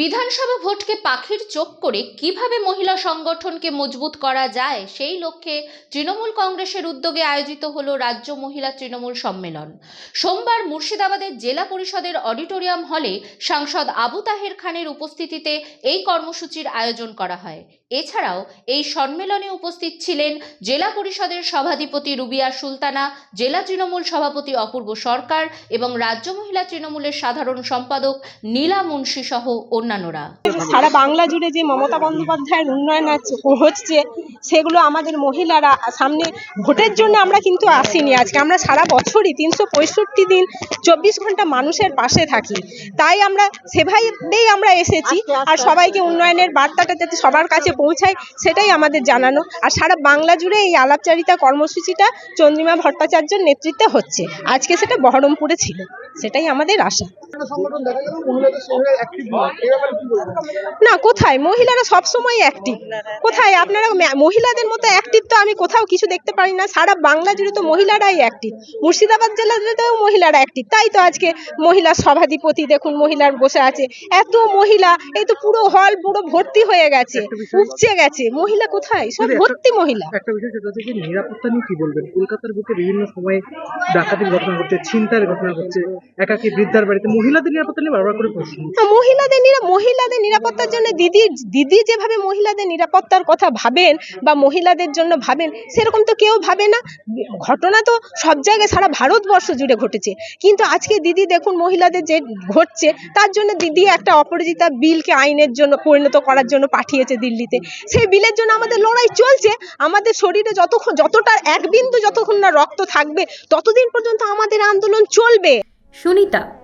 বিধানসভা ভোটকে পাখির চোখ করে কীভাবে মহিলা সংগঠনকে মজবুত করা যায়, সেই লক্ষ্যে তৃণমূল কংগ্রেসের উদ্যোগে আয়োজিত হল রাজ্য মহিলা তৃণমূল সম্মেলন। সোমবার মুর্শিদাবাদের জেলা পরিষদের অডিটোরিয়াম হলে সাংসদ আবু তাহের খানের উপস্থিতিতে এই কর্মসূচির আয়োজন করা হয়। এছাড়াও এই সম্মেলনে উপস্থিত ছিলেন জেলা পরিষদের সভাধিপতি রুবিয়া সুলতানা, জেলা তৃণমূল সভাপতি অপূর্ব সরকার এবং রাজ্য মহিলা তৃণমূলের সাধারণ সম্পাদক নীলা মুন্সি সহ অন্যান্যরা। সারা বাংলা জুড়ে যে মমতা বন্দ্যোপাধ্যায়ের উন্নয়ন হচ্ছে সেগুলো আমাদের মহিলারা সামনে ভোটের জন্য আমরা কিন্তু আসিনি আজকে। আমরা সারা বছরই তিনশো পঁয়ষট্টি দিন চব্বিশ ঘণ্টা মানুষের পাশে থাকি। তাই আমরা সেভাবেই আমরা এসেছি আর সবাইকে উন্নয়নের বার্তাটা যাতে সবার কাছে পৌঁছায় সেটাই আমাদের জানানো। আর সারা বাংলা জুড়ে এই আলাপচারিতা কর্মসূচিটা চন্দ্রিমা ভট্টাচার্যের নেতৃত্বে হচ্ছে। আজকে সেটা বহরমপুরে ছিল। সেটাই আমাদের আশা। না কোথায়? মহিলারা সব সময় অ্যাক্টিভ কোথায়? আপনারা মহিলাদের মতো অ্যাক্টিভ তো আমি কোথাও কিছু দেখতে পারি না। সারা বাংলা জুড়ে তো মহিলারাই অ্যাক্টিভ মুর্শিদাবাদ জেলাতেও মহিলারা অ্যাক্টিভ তাই তো আজকে মহিলা সভাধিপতি দেখুন মহিলার বসে আছে। এত মহিলা এই তো পুরো হল পুরো ভর্তি হয়ে গেছে উপচে গেছে। মহিলা কোথায়? সব ভর্তি মহিলা। একটা বিষয় সেটা হচ্ছে নিরাপত্তা নিয়ে কি বলবেন? কলকাতার বুকে বিভিন্ন সময়ে ডাকাতির ঘটনা ঘটছে ছিনতাইয়ের ঘটনা ঘটছে একাকি বৃদ্ধার বাড়িতে মহিলাদের নিরাপত্তা নিয়ে বারবার করে প্রশ্ন। মহিলাদের নিরা- মহিলাদের নিরাপত্তার জন্য দিদি দিদি যেভাবে মহিলাদের নিরাপত্তার কথা ভাবেন বা মহিলাদের জন্য ভাবেন, সেরকম তো কেউ ভাবে না। ঘটনা তো সব জায়গায় সারা ভারতবর্ষ জুড়ে ঘটেছে। কিন্তু আজকে দিদি দেখুন মহিলাদের যে ঘটছে, তার জন্য দিদি একটা অপরাজিতা বিলকে আইনের জন্য পরিণত করার জন্য পাঠিয়েছে দিল্লিতে। সেই বিলের জন্য আমাদের লড়াই চলছে। আমাদের শরীরে যতক্ষণ, যতটা এক বিন্দু যতক্ষণ না রক্ত থাকবে, ততদিন পর্যন্ত আমাদের আন্দোলন চলবে। সুনিতা